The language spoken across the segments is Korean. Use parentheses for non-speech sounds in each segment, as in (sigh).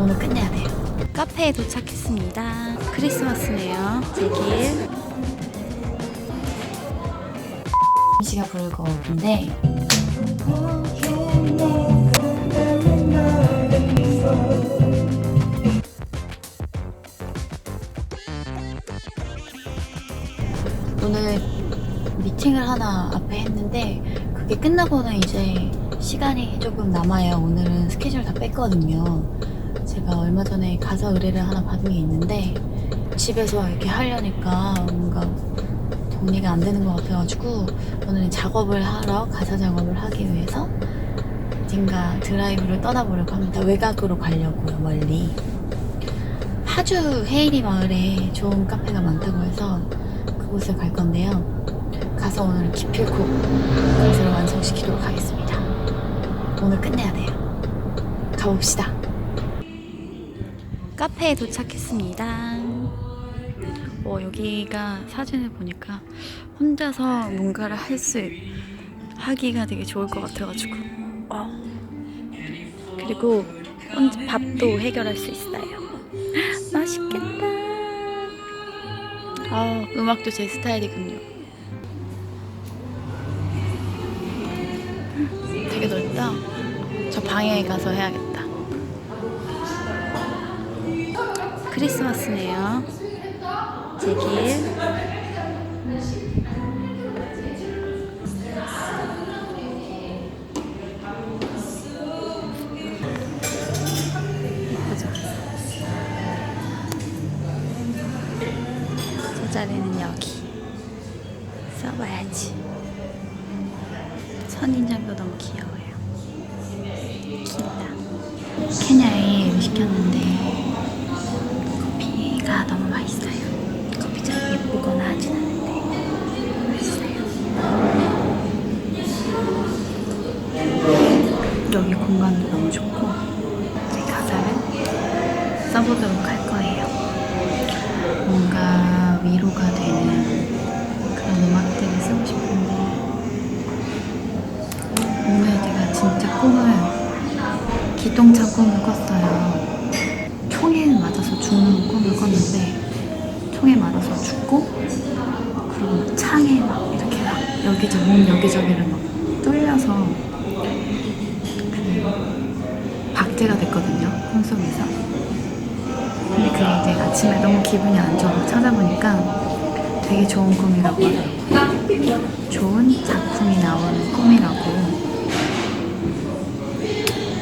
오늘 끝내야 돼요. 카페에 도착했습니다. 크리스마스네요. 제길. 시가 부를 곡인데 오늘 미팅을 하나 앞에 했는데 그게 끝나고는 이제 시간이 조금 남아요. 오늘은 스케줄 다 뺐거든요. 제가 얼마 전에 가사 의뢰를 하나 받은 게 있는데 집에서 이렇게 하려니까 뭔가 정리가 안 되는 것 같아가지고 오늘은 작업을 하러 가사 작업을 하기 위해서 어딘가 드라이브를 떠나보려고 합니다. 외곽으로 가려고요, 멀리. 파주 헤이리 마을에 좋은 카페가 많다고 해서 그곳을 갈 건데요. 가서 오늘 기필코 가사를 완성시키도록 하겠습니다. 오늘 끝내야 돼요. 가봅시다. 카페에 도착했습니다. 어, 여기가 사진을 보니까 혼자서 뭔가를 할 수 하기가 되게 좋을 것 같아가지고 어. 그리고 혼자 밥도 해결할 수 있어요. (laughs) 맛있겠다. 아, 음악도 제 스타일이군요. 되게 넓다. 저 방에 가서 해야겠다. 크리스마스네요. 제길. 예쁘죠? 제자리는 여기. 써봐야지. 선인장도 너무 귀여워요. 귀엽다. 케냐에 일 시켰는데 커피가 너무 맛있어요. 커피 잘 예쁘거나 하진 않은데 맛있어요. 여기 공간도 너무 좋고 제 가사를 써보도록 할 거예요. 뭔가 위로가 되는 그런 음악들을 쓰고 싶은데 오늘 제가 진짜 꿈을 기똥차 꿈을 꿨어요. 총에 맞아서 죽는 꿈을 꿨는데 총에 맞아서 죽고 그리고 창에 막 이렇게 막 여기저기 몸 여기저기를 막 뚫려서 그 박제가 됐거든요 꿈속에서. 근데 그게 이제 아침에 너무 기분이 안 좋아서 찾아보니까 되게 좋은 꿈이라고 하더라고요. 좋은 작품이 나오는 꿈이라고.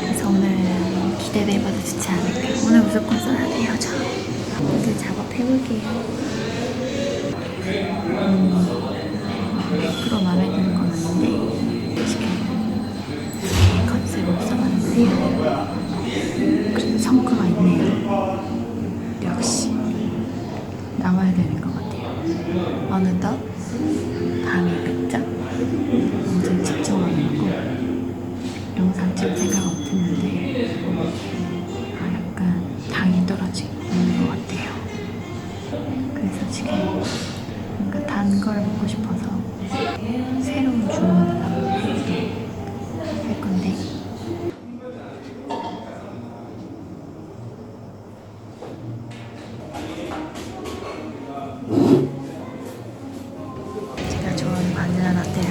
그래서 오늘 기대를 해봐도 좋지 않을까. 오늘 무조건 써야 돼요, 저. 오늘 작업해볼게요. 음, 100% 마음에 드는 써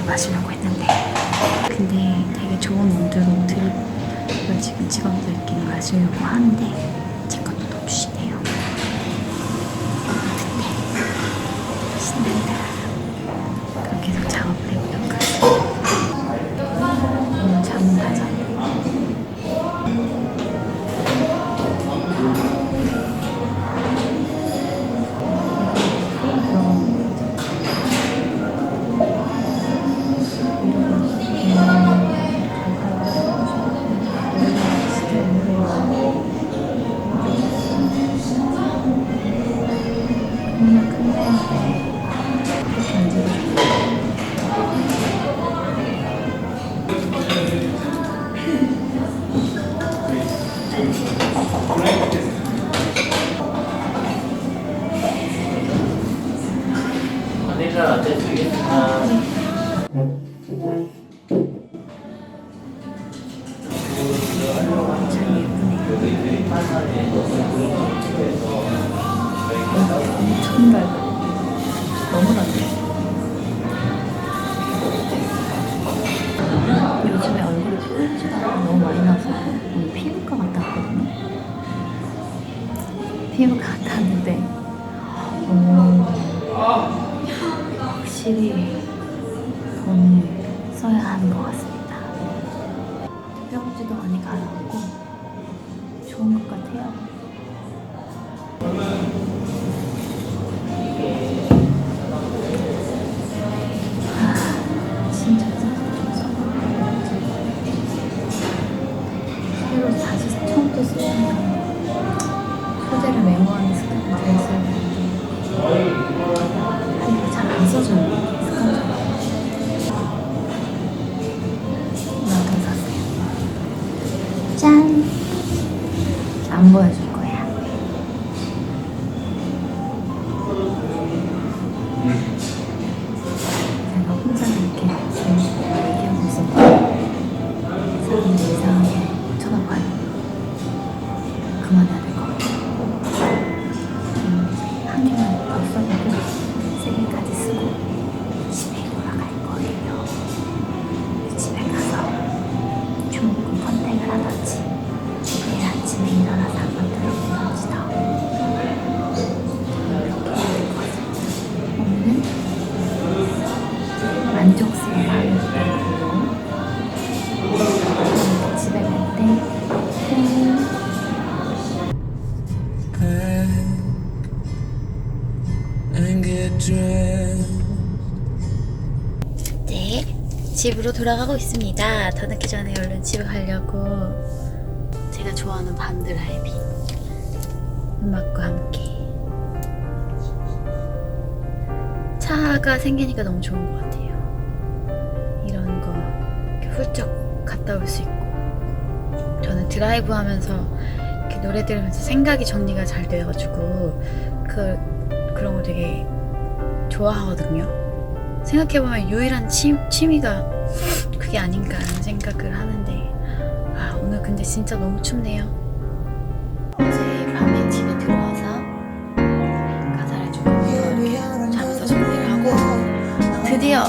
바닐라 라떼를 마시려고 했는데. 근데 되게 좋은 문드로 드립을 지금 직원들끼리 마시려고 하는데 아. 요즘에 얼굴에 피부가 너무 많이 나서 오늘 피부과 갔다 왔거든요. 피부과 왔는데 오, 확실히 돈을 써야 하는 것 같습니다. 뼈부지도 많이 가라앉고 좋은 것 같아요. 아, 진짜 새로 다시 처음부터 쓰니까 소재를 메모하는 습관이 들었어요. 근데 네, 집으로 돌아가고 있습니다. 더 늦기 전에 얼른 집에 가려고 제가 좋아하는 밤 드라이빙 음악과 함께 차가 생기니까 너무 좋은 것 같아요. 이런 거 이렇게 훌쩍 갔다 올 수 있고 저는 드라이브 하면서 이렇게 노래 들으면서 생각이 정리가 잘 돼가지고 그 그런 거 되게 좋아하거든요. 생각해보면 유일한 취, 취미가 그게 아닌가 하는 생각을 하는데 아 오늘 근데 진짜 너무 춥네요 어제 밤에 집에 들어와서 가사를 조금 더 이렇게 잠에서 정리를 하고 드디어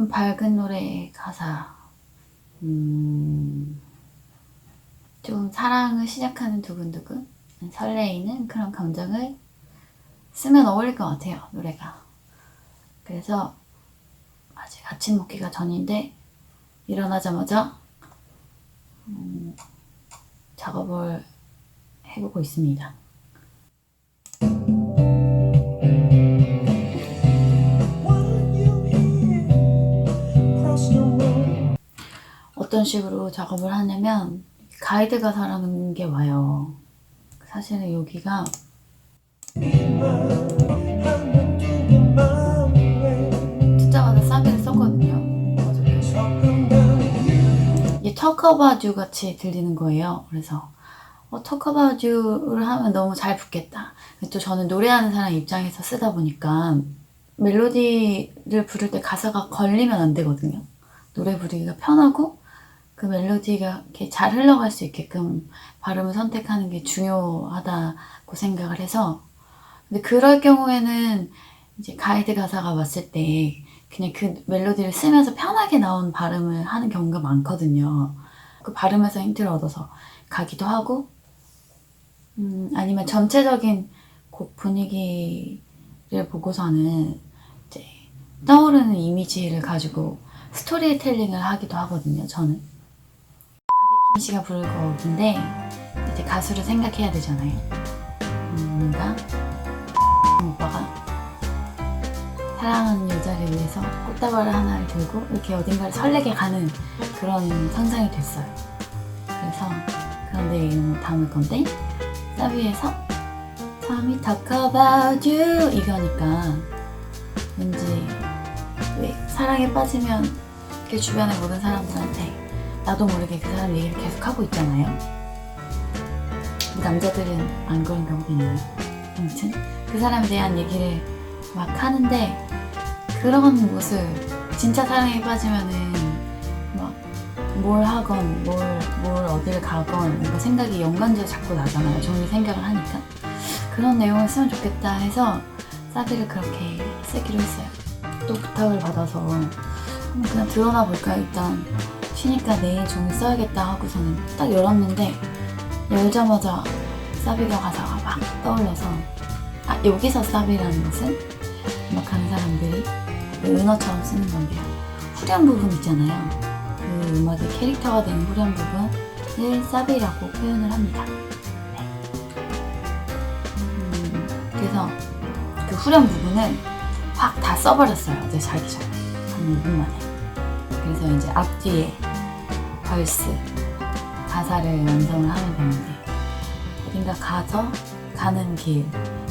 조금 밝은 노래 가사, 음, 좀 사랑을 시작하는 두근두근, 설레이는 그런 감정을 쓰면 어울릴 것 같아요, 노래가. 그래서 아직 아침 먹기가 전인데 일어나자마자 음, 작업을 해보고 있습니다. 어떤 식으로 작업을 하냐면 가이드 가 사라는 게 와요. 사실은 여기가 듣자마자 사비를 썼거든요. 이게 You 같이 들리는 거예요. 그래서 어, You를 하면 너무 잘 붙겠다. 또 저는 노래하는 사람 입장에서 쓰다 보니까 멜로디를 부를 때 가사가 걸리면 안 되거든요. 노래 부르기가 편하고 그 멜로디가 이렇게 잘 흘러갈 수 있게끔 발음을 선택하는 게 중요하다고 생각을 해서 근데 그럴 경우에는 이제 가이드 가사가 왔을 때 그냥 그 멜로디를 쓰면서 편하게 나온 발음을 하는 경우가 많거든요. 그 발음에서 힌트를 얻어서 가기도 하고 음, 아니면 전체적인 곡 분위기를 보고서는 이제 떠오르는 이미지를 가지고 스토리텔링을 하기도 하거든요. 저는 씨가 부를 곡인데 이제 가수를 생각해야 되잖아요. 음, 뭔가 오빠가 사랑하는 여자를 위해서 꽃다발을 하나를 들고 이렇게 어딘가를 설레게 가는 그런 상상이 됐어요. 그래서 그런 데 이름을 담을 건데 사비에서 me talk about you 이거니까 왠지 왜 사랑에 빠지면 그 주변의 모든 사람들한테 나도 모르게 그 사람 얘기를 계속 하고 있잖아요. 남자들은 안 그런 경우도 있나요? 아무튼 그 사람에 대한 얘기를 막 하는데 그런 모습 진짜 사랑에 빠지면은 막 뭘 하건 뭘, 뭘 어딜 가건 뭔가 생각이 연관지어 자꾸 나잖아요. 종류 생각을 하니까 그런 내용을 쓰면 좋겠다 해서 사비를 그렇게 쓰기로 했어요. 또 부탁을 받아서 한번 그냥 드러나 볼까 일단 쉬니까 내일 종일 써야겠다 하고서는 딱 열었는데 열자마자 사비가 가사가 막 떠올라서 아 여기서 사비라는 것은 음악하는 사람들이 그 은어처럼 쓰는 건데요. 후렴 부분 있잖아요. 그 음악의 캐릭터가 되는 후렴 부분을 사비라고 표현을 합니다. 네. 음, 그래서 그 후렴 부분은 확다 써버렸어요. 어제 자기 전에. 한 5분 만에. 그래서 이제 앞뒤에 벌스 가사를 완성을 하면 되는데 어딘가 가서 가는 길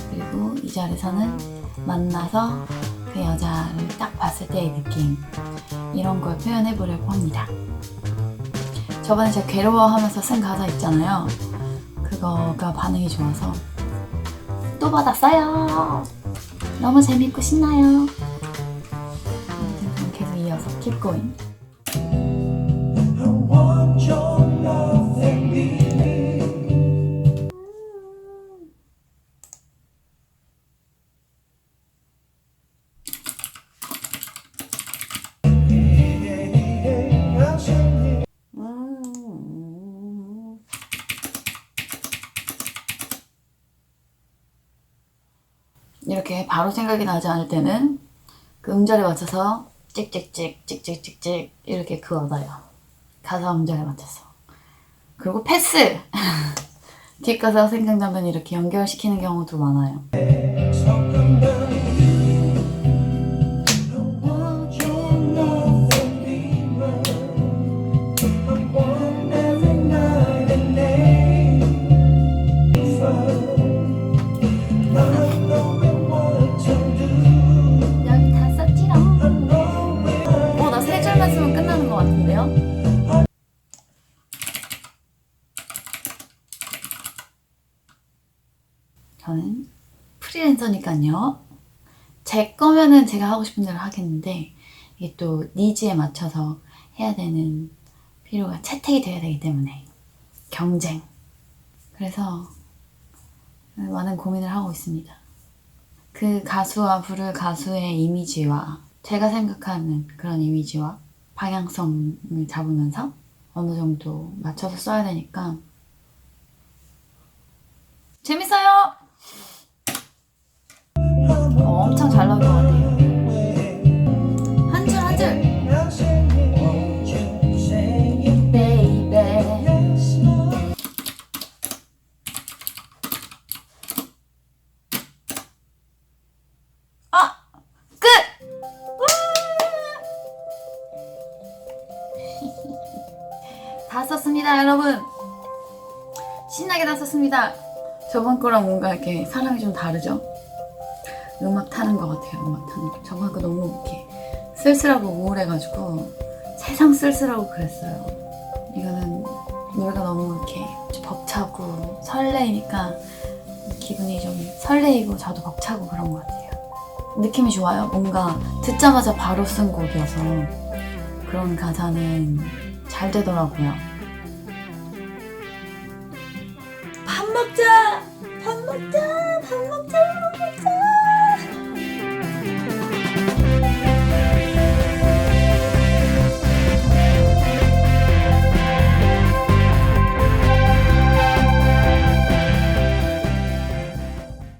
그리고 이 자리에서는 만나서 그 여자를 딱 봤을 때의 느낌 이런 걸 표현해 보려고 합니다. 저번에 제가 괴로워하면서 쓴 가사 있잖아요. 그거가 반응이 좋아서 또 받았어요. 너무 재밌고 신나요. 계속 이어서. 음. 바로 생각이 나지 않을 때는 그 음절에 맞춰서 찍찍찍 찍찍찍찍 이렇게 그어놔요. 가사 음절에 맞춰서. 그리고 패스! (laughs) 뒷가사가 생각나면 이렇게 연결시키는 경우도 많아요. 저는 프리랜서니까요. 제 거면은 제가 하고 싶은 대로 하겠는데 이게 또 니즈에 맞춰서 해야 되는 필요가 채택이 돼야 되기 때문에 경쟁. 그래서 많은 고민을 하고 있습니다. 그 가수와 부를 가수의 이미지와 제가 생각하는 그런 이미지와 방향성을 잡으면서 어느 정도 맞춰서 써야 되니까 재밌어요. 어, 엄청 잘 나올 것 같아요. 한 줄 한 줄. 베이베. 아! 끝! 우! (laughs) 다 썼습니다, 여러분. 신나게 다 썼습니다. 저번 거랑 뭔가 이렇게 사람이 좀 다르죠? 음악 타는 것 같아요, 음악 타는 거. 저번 거 너무 이렇게 쓸쓸하고 우울해가지고 세상 쓸쓸하고 그랬어요. 이거는 노래가 너무 이렇게 벅차고 설레이니까 기분이 좀 설레이고 저도 벅차고 그런 것 같아요. 느낌이 좋아요. 뭔가 듣자마자 바로 쓴 곡이어서 그런 가사는 잘 되더라고요.